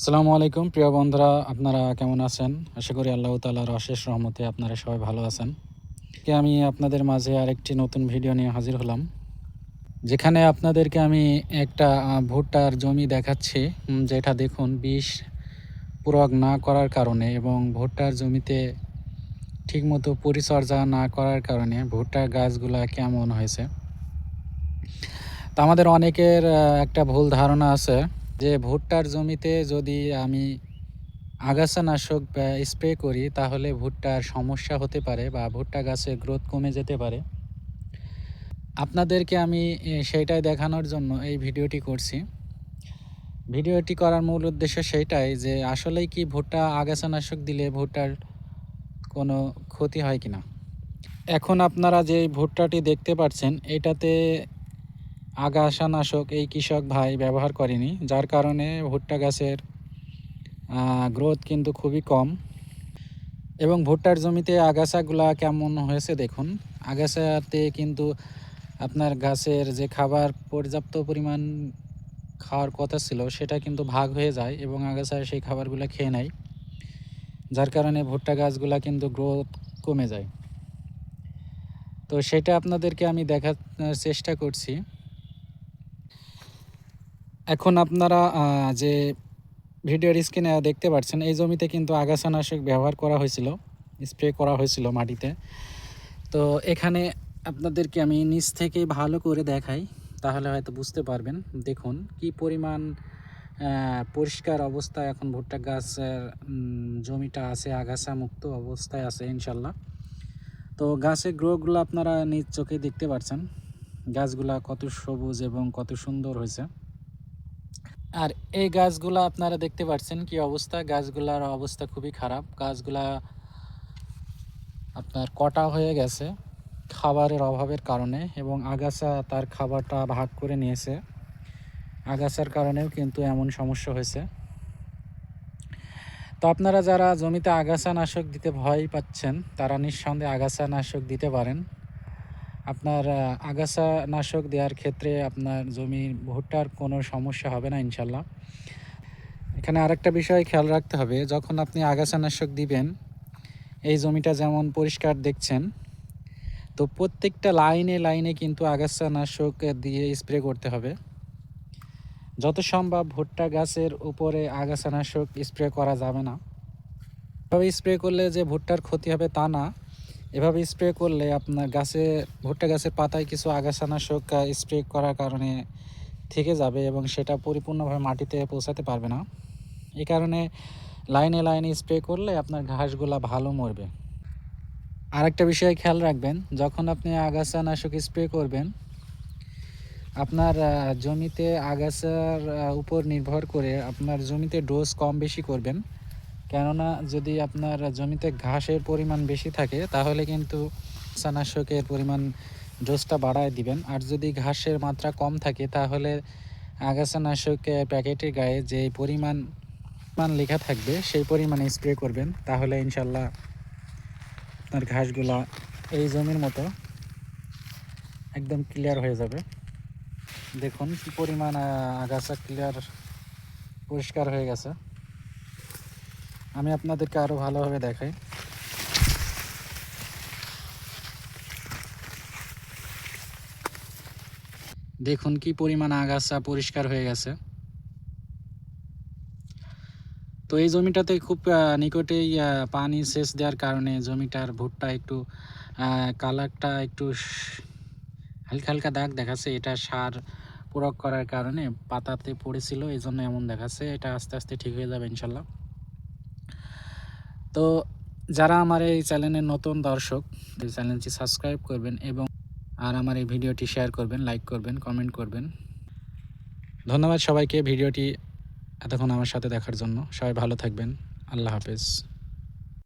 আসসালামু আলাইকুম, প্রিয় বন্ধুরা, আপনারা কেমন আছেন? আশা করি আল্লাহ তালার অশেষ রহমতে আপনারা সবাই ভালো আছেন। কে আমি আপনাদের মাঝে আরেকটি নতুন ভিডিও নিয়ে হাজির হলাম, যেখানে আপনাদেরকে আমি একটা ভুট্টার জমি দেখাচ্ছি যেটা দেখুন বিষ প্রয়োগ না করার কারণে এবং ভুট্টার জমিতে ঠিকমতো পরিচর্যা না করার কারণে ভুট্টার গাছগুলা কেমন হয়েছে। তা আমাদের অনেকের একটা ভুল ধারণা আছে যে ভুট্টার জমিতে যদি আমি আগাছানাশক স্প্রে করি, তাহলে ভুট্টার সমস্যা হতে পারে বা ভুট্টা গাছের গ্রোথ কমে যেতে পারে। আপনাদেরকে আমি সেইটাই দেখানোর জন্য এই ভিডিওটি করছি। ভিডিওটি করার মূল উদ্দেশ্য সেইটাই যে, আসলেই কি ভুট্টা আগাছানাশক দিলে ভুট্টার কোনো ক্ষতি হয় কি না এখন আপনারা যে ভুট্টাটি দেখতে পাচ্ছেন, এটাতে আগাছানাশক এই কৃষক ভাই ব্যবহার করেনি, যার কারণে ভুট্টা গাছের গ্রোথ কিন্তু খুবই কম। এবং ভুট্টার জমিতে আগাছাগুলা কেমন হয়েছে দেখুন। আগাছাতে কিন্তু আপনার গাছের যে খাবার পর্যাপ্ত পরিমাণ খাওয়ার কথা ছিল, সেটা কিন্তু ভাগ হয়ে যায় এবং আগাছা সেই খাবারগুলো খেয়ে নেয়, যার কারণে ভুট্টা গাছগুলা কিন্তু গ্রোথ কমে যায়। তো সেটা আপনাদেরকে আমি দেখার চেষ্টা করছি। এখন আপনারা যে ভিডিওর স্ক্রিনে দেখতে পাচ্ছেন, এই জমিতে কিন্তু আগাছানাশক ব্যবহার করা হয়েছিল, স্প্রে করা হয়েছিল মাটিতে। তো এখানে আপনাদেরকে আমি নিচ থেকে ভালো করে দেখাই, তাহলে হয়তো বুঝতে পারবেন। দেখুন, কি পরিমাণ পরিষ্কার অবস্থায় এখন ভুট্টা গাছের জমিটা আছে আগাছা মুক্ত অবস্থায় আছে, ইনশাল্লাহ। তো গাছের গ্রোগুলো আপনারা নিজ চোখে দেখতে পাচ্ছেন। গাছগুলা কত সবুজ এবং কত সুন্দর হয়েছে। আর এই গাছগুলা আপনারা দেখতে পাচ্ছেন কি অবস্থা। গাছগুলার অবস্থা খুবই খারাপ। গাছগুলা আপনার কটা হয়ে গেছে খাবারের অভাবের কারণে এবং আগাছা তার খাবারটা ভাগ করে নিয়েছে। আগাছার কারণেও কিন্তু এমন সমস্যা হয়েছে। তো আপনারা যারা জমিতে আগাছা নাশক দিতে ভয় পাচ্ছেন, তারা নিঃসন্দেহে আগাছা নাশক দিতে পারেন। আপনার আগাছা নাশক দেওয়ার ক্ষেত্রে আপনার জমির ভুট্টার কোনো সমস্যা হবে না ইনশাল্লাহ। এখানে আরেকটা বিষয় খেয়াল রাখতে হবে, যখন আপনি আগাছা নাশক দিবেন, এই জমিটা যেমন পরিষ্কার দেখছেন, তো প্রত্যেকটা লাইনে লাইনে কিন্তু আগাছা নাশক দিয়ে স্প্রে করতে হবে। যত সম্ভব ভুট্টা গাছের উপরে আগাছা নাশক স্প্রে করা যাবে না। তবে স্প্রে করলে যে ভুট্টার ক্ষতি হবে তা না এভাবে স্প্রে করলে আপনার গাছে, ভুট্টা গাছের পাতায় কিছু আগাছানাশক স্প্রে করার কারণে থেকে যাবে এবং সেটা পরিপূর্ণভাবে মাটিতে পৌঁছাতে পারবে না। এই কারণে লাইনে লাইনে স্প্রে করলে আপনার ঘাসগুলা ভালো মরবে। আরেকটা বিষয় খেয়াল রাখবেন, যখন আপনি আগাছানাশক স্প্রে করবেন, আপনার জমিতে আগাছার উপর নির্ভর করে আপনার জমিতে ডোজ কম বেশি করবেন। কেননা যদি আপনার জমিতে ঘাসের পরিমাণ বেশি থাকে তাহলে কিন্তু আগাছানাশকের পরিমাণ ডোজটা বাড়ায় দিবেন। আর যদি ঘাসের মাত্রা কম থাকে তাহলে আগাছানাশক আহ, প্যাকেটের গায়ে যে পরিমাণ মান লেখা থাকবে সেই পরিমাণে স্প্রে করবেন। তাহলে ইনশাল্লাহ আপনার ঘাসগুলা এই জমির মতো একদম ক্লিয়ার হয়ে যাবে। দেখুন কী পরিমাণ আগাছা ক্লিয়ার পরিষ্কার হয়ে গেছে। আমি আপনাদেরকে আরও ভালোভাবে দেখাই। দেখুন কি পরিমাণ আগাছা পরিষ্কার হয়ে গেছে। তো এই জমিটাতে খুব নিকটেই পানি সেচ দেওয়ার কারণে জমিটার ভুট্টা একটু কালারটা একটু হালকা হালকা দাগ দেখাচ্ছে। এটা সার প্রয়োগ করার কারণে পাতাতে পড়েছিল এই জন্য এমন দেখাচ্ছে। এটা আস্তে আস্তে ঠিক হয়ে যাবে, ইনশাল্লাহ। তো যারা আমার এই চ্যানেলের নতুন দর্শক, এই চ্যানেলটি সাবস্ক্রাইব করবেন এবং আর আমার এই ভিডিওটি শেয়ার করবেন, লাইক করবেন, কমেন্ট করবেন। ধন্যবাদ সবাইকে ভিডিওটি এতক্ষণ আমার সাথে দেখার জন্য। সবাই ভালো থাকবেন। আল্লাহ হাফেজ।